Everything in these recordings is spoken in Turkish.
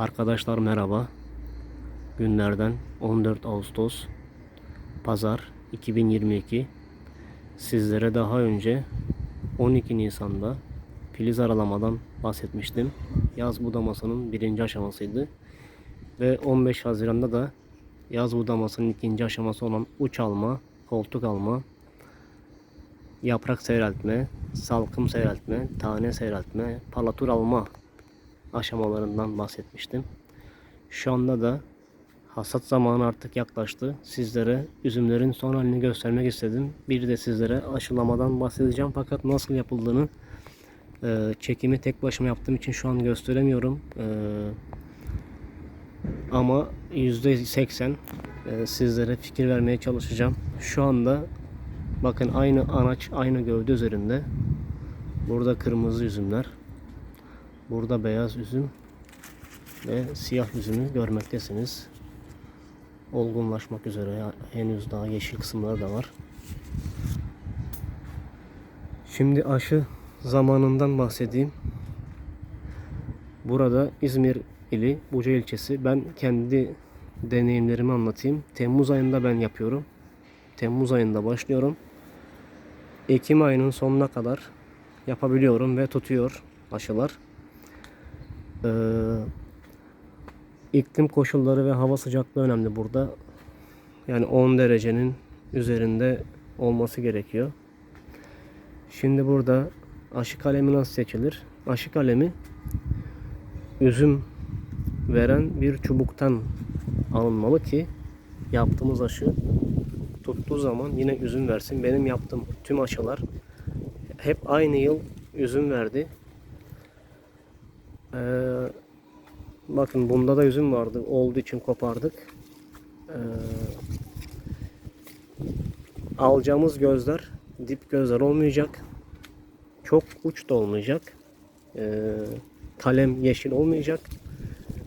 Arkadaşlar merhaba. Günlerden 14 Ağustos Pazar 2022. Sizlere daha önce 12 Nisan'da filiz aralamadan bahsetmiştim. Yaz budamasının birinci aşamasıydı. Ve 15 Haziran'da da yaz budamasının ikinci aşaması olan uç alma, koltuk alma, yaprak seyreltme, salkım seyreltme, tane seyreltme, palatur alma aşamalarından bahsetmiştim. Şu anda da hasat zamanı artık yaklaştı. Sizlere üzümlerin son halini göstermek istedim. Bir de sizlere aşılamadan bahsedeceğim. Fakat nasıl yapıldığını e, çekimi tek başıma yaptığım için şu an gösteremiyorum. E, ama %80 e, sizlere fikir vermeye çalışacağım. Şu anda bakın aynı anaç, aynı gövde üzerinde. Burada kırmızı üzümler. Burada beyaz üzüm ve siyah üzümü görmektesiniz. Olgunlaşmak üzere. Henüz daha yeşil kısımları da var. Şimdi aşı zamanından bahsedeyim. Burada İzmir ili Buca ilçesi. Ben kendi deneyimlerimi anlatayım. Temmuz ayında ben yapıyorum. Temmuz ayında başlıyorum. Ekim ayının sonuna kadar yapabiliyorum ve tutuyor aşılar. Ee, iklim koşulları ve hava sıcaklığı önemli burada. Yani 10 derecenin üzerinde olması gerekiyor. Şimdi burada aşı kalemi nasıl seçilir? Aşı kalemi üzüm veren bir çubuktan alınmalı ki yaptığımız aşı tuttuğu zaman yine üzüm versin. Benim yaptığım tüm aşılar hep aynı yıl üzüm verdi. Ee, bakın bunda da üzüm vardı. Olduğu için kopardık. Ee, alacağımız gözler dip gözler olmayacak. Çok uç da olmayacak. Ee, kalem yeşil olmayacak.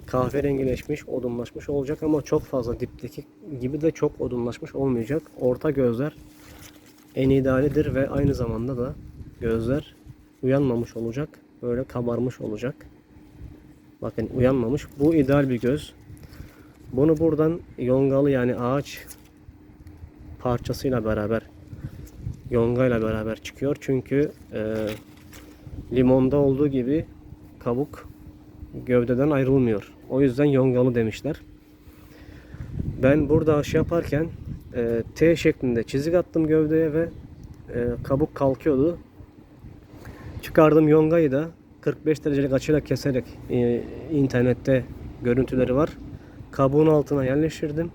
Kahverengileşmiş, odunlaşmış olacak ama çok fazla dipteki gibi de çok odunlaşmış olmayacak. Orta gözler en idealidir ve aynı zamanda da gözler uyanmamış olacak. Böyle kabarmış olacak. Bakın uyanmamış. Bu ideal bir göz. Bunu buradan yongalı yani ağaç parçasıyla beraber yongayla beraber çıkıyor. Çünkü e, limonda olduğu gibi kabuk gövdeden ayrılmıyor. O yüzden yongalı demişler. Ben burada aşı yaparken e, T şeklinde çizik attım gövdeye ve e, kabuk kalkıyordu. Çıkardım yongayı da 45 derecelik açıyla keserek e, internette görüntüleri var. Kabuğun altına yerleştirdim.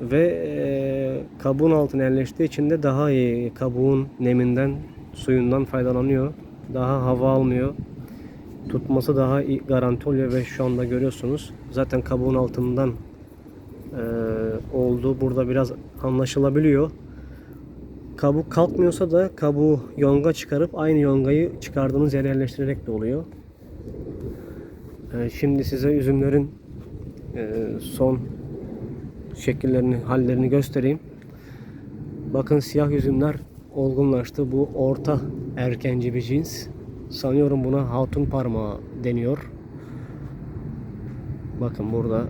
Ve e, kabuğun altına yerleştiği için de daha iyi kabuğun neminden, suyundan faydalanıyor. Daha hava almıyor. Tutması daha iyi garanti oluyor ve şu anda görüyorsunuz. Zaten kabuğun altından e, olduğu burada biraz anlaşılabiliyor. Kabuk kalkmıyorsa da kabuğu yonga çıkarıp aynı yongayı çıkardığınız yere yerleştirerek de oluyor. Ee, şimdi size üzümlerin e, son şekillerini, hallerini göstereyim. Bakın siyah üzümler olgunlaştı. Bu orta erkenci bir cins. Sanıyorum buna hatun parmağı deniyor. Bakın burada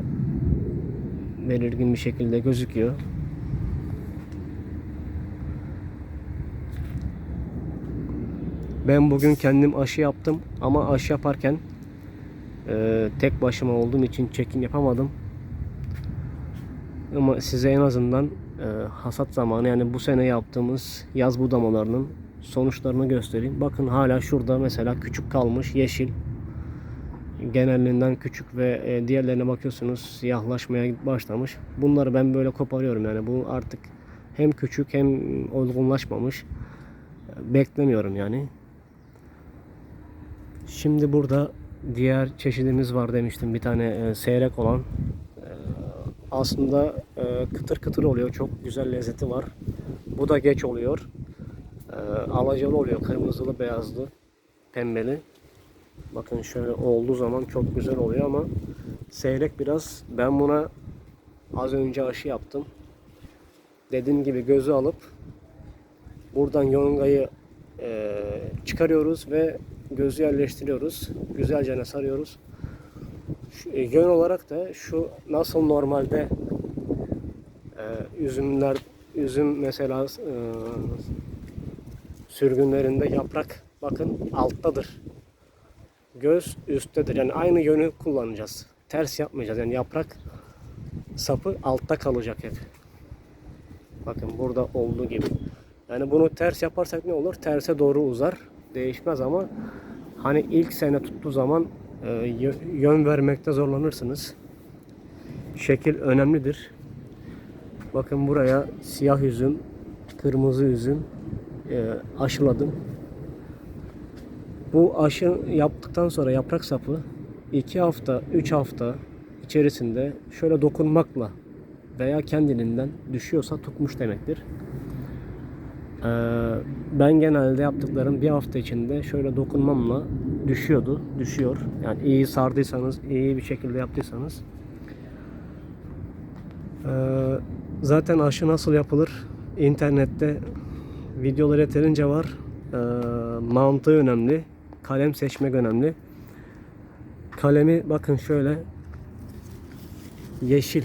belirgin bir şekilde gözüküyor. Ben bugün kendim aşı yaptım ama aşı yaparken e, tek başıma olduğum için çekim yapamadım. Ama size en azından e, hasat zamanı yani bu sene yaptığımız yaz budamalarının sonuçlarını göstereyim. Bakın hala şurada mesela küçük kalmış yeşil. Genelinden küçük ve e, diğerlerine bakıyorsunuz siyahlaşmaya başlamış. Bunları ben böyle koparıyorum yani bu artık hem küçük hem olgunlaşmamış. Beklemiyorum yani. Şimdi burada diğer çeşidimiz var demiştim. Bir tane e, seyrek olan. E, aslında e, kıtır kıtır oluyor. Çok güzel lezzeti var. Bu da geç oluyor. E, alacalı oluyor. Kırmızılı, beyazlı, pembeli. Bakın şöyle olduğu zaman çok güzel oluyor ama seyrek biraz. Ben buna az önce aşı yaptım. Dediğim gibi gözü alıp buradan yongayı e, çıkarıyoruz ve gözü yerleştiriyoruz. Güzelce sarıyoruz. Şu- e, Yön olarak da şu nasıl normalde e, üzümler üzüm mesela e, sürgünlerinde yaprak bakın alttadır. Göz üsttedir. Yani aynı yönü kullanacağız. Ters yapmayacağız. Yani yaprak sapı altta kalacak hep. Bakın burada olduğu gibi. Yani bunu ters yaparsak ne olur? Terse doğru uzar. Değişmez ama hani ilk sene tuttuğu zaman e, yö- yön vermekte zorlanırsınız. Şekil önemlidir. Bakın buraya siyah üzüm, kırmızı üzüm e, aşıladım. Bu aşı yaptıktan sonra yaprak sapı 2 hafta, 3 hafta içerisinde şöyle dokunmakla veya kendiliğinden düşüyorsa tutmuş demektir. Ee, ben genelde yaptıklarım bir hafta içinde şöyle dokunmamla düşüyordu, düşüyor. Yani iyi sardıysanız, iyi bir şekilde yaptıysanız. Ee, zaten aşı nasıl yapılır? İnternette videolar yeterince var. Ee, mantığı önemli. Kalem seçmek önemli. Kalemi bakın şöyle yeşil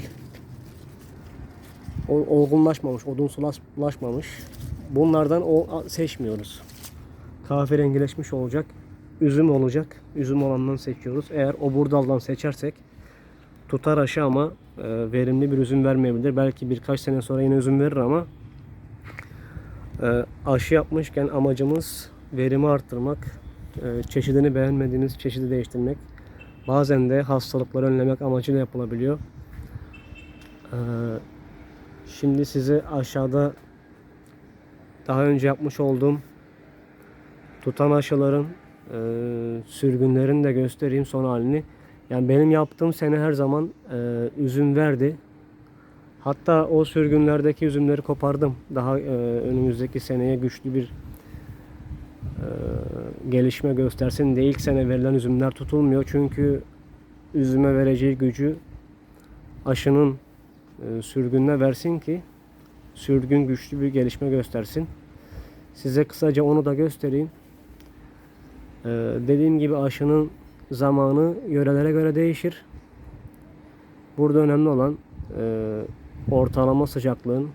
olgunlaşmamış, odunsulaşmamış. Bunlardan o seçmiyoruz. Kahverengileşmiş olacak. Üzüm olacak. Üzüm olandan seçiyoruz. Eğer o burdaldan seçersek tutar aşı ama e, verimli bir üzüm vermeyebilir. Belki birkaç sene sonra yine üzüm verir ama e, aşı yapmışken amacımız verimi arttırmak, e, çeşidini beğenmediğiniz çeşidi değiştirmek. Bazen de hastalıkları önlemek amacıyla yapılabiliyor. E, Şimdi size aşağıda daha önce yapmış olduğum tutan aşıların e, sürgünlerini de göstereyim son halini. Yani benim yaptığım sene her zaman e, üzüm verdi. Hatta o sürgünlerdeki üzümleri kopardım. Daha e, önümüzdeki seneye güçlü bir e, gelişme göstersin diye ilk sene verilen üzümler tutulmuyor. Çünkü üzüme vereceği gücü aşının e, sürgününe versin ki sürgün güçlü bir gelişme göstersin. Size kısaca onu da göstereyim. E, dediğim gibi aşının zamanı yörelere göre değişir. Burada önemli olan e, ortalama sıcaklığın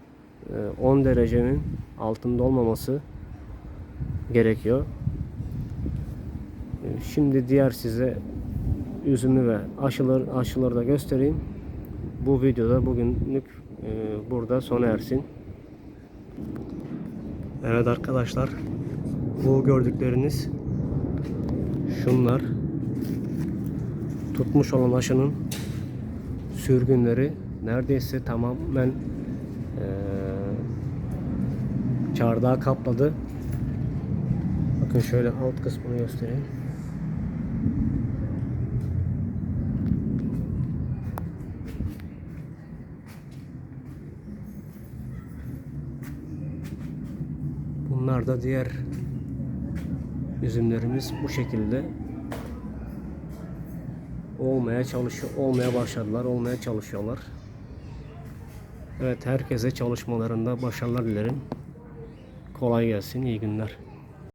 e, 10 derecenin altında olmaması gerekiyor. E, Şimdi diğer size üzümü ve aşıları, aşıları da göstereyim. Bu videoda bugünlük e, burada sona ersin. Evet arkadaşlar. Bu gördükleriniz şunlar. Tutmuş olan aşının sürgünleri neredeyse tamamen e, çardağı kapladı. Bakın şöyle alt kısmını göstereyim. Bunlar diğer üzümlerimiz bu şekilde olmaya çalışıyor, olmaya başladılar, olmaya çalışıyorlar. Evet herkese çalışmalarında başarılar dilerim. Kolay gelsin, iyi günler.